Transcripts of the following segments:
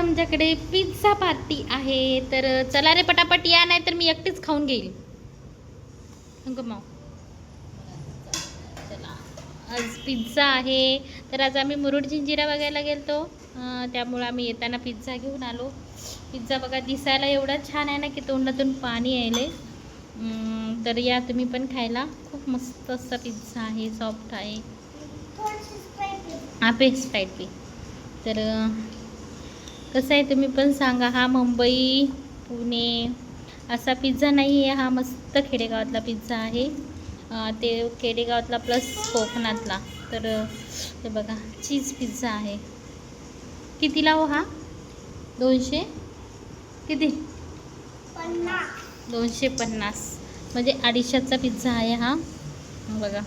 आमच्याकडे pizza party आहे. तर चला रे पटापट या नाही तर मी एकटीच खाऊन घेईल. चला. आज पिझ्झा आहे. तर आज आम्ही मुरुड जिंजिरा बघायला गेलतो. त्यामुळं आम्ही येताना पिझ्झा घेऊन आलो. पिझ्झा बघा दिसायला एवढा छान आहे ना की तोंडातून पाणी यायले तर या तुम्ही पण खायला. खूप मस्त असा पिझ्झा आहे सॉफ्ट आहे. हा पे स्प्राईट पे तर कसं आहे तुम्ही पण सांगा. हा मुंबई पुणे असा पिझ्झा नाही आहे हा मस्त खेडेगावातला पिझ्झा आहे. ते खेडेगावातला प्लस कोकणातला. तर हे बघा चीज पिझ्झा आहे. कितीला हो हा? दोनशे? किती? दोनशे पन्नास. म्हणजे अडीचशेचा पिझ्झा आहे हा. बघा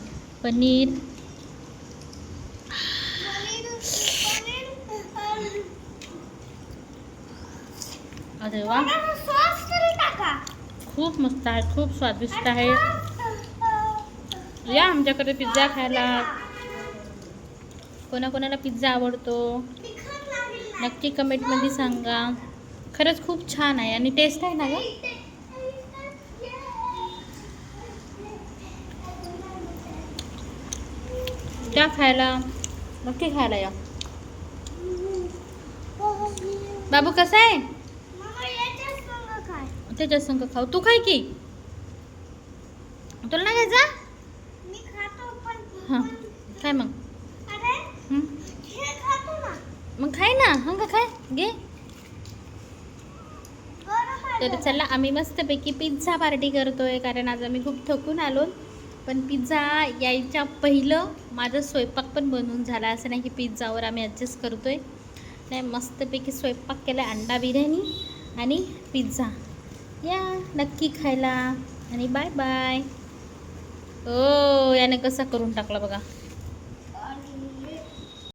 पनीर अरे वा. खूप मस्त आहे खूप स्वादिष्ट आहे. या आमच्याकडे पिझ्झा खायला. कोणाकोणाला पिझ्झा आवडतो? नक्की कमेंट कमेंटमध्ये सांगा. खरंच खूप छान आहे आणि टेस्ट आहे ना ग? त्या खायला. नक्की खायला या. बाबू कसा आहे? त्याच्या संग खाऊ. तू खाय की. तुला नाही घ्यायचा हां. काय मग? मग खाय ना. हं का खाय? घे. तर चला आम्ही मस्तपैकी पिझ्झा पार्टी करतोय. कारण आज आम्ही खूप थकून आलो पण पिझ्झा यायच्या पहिलं माझा स्वयंपाक पण बनवून झाला. असं नाही की पिझ्झावर आम्ही ॲडजस्ट करतोय. नाही मस्तपैकी स्वयंपाक केला अंडा बिर्याणी आणि पिझ्झा या नक्की खायला. आणि बाय बाय ओ याने कसा करून टाकला बघा.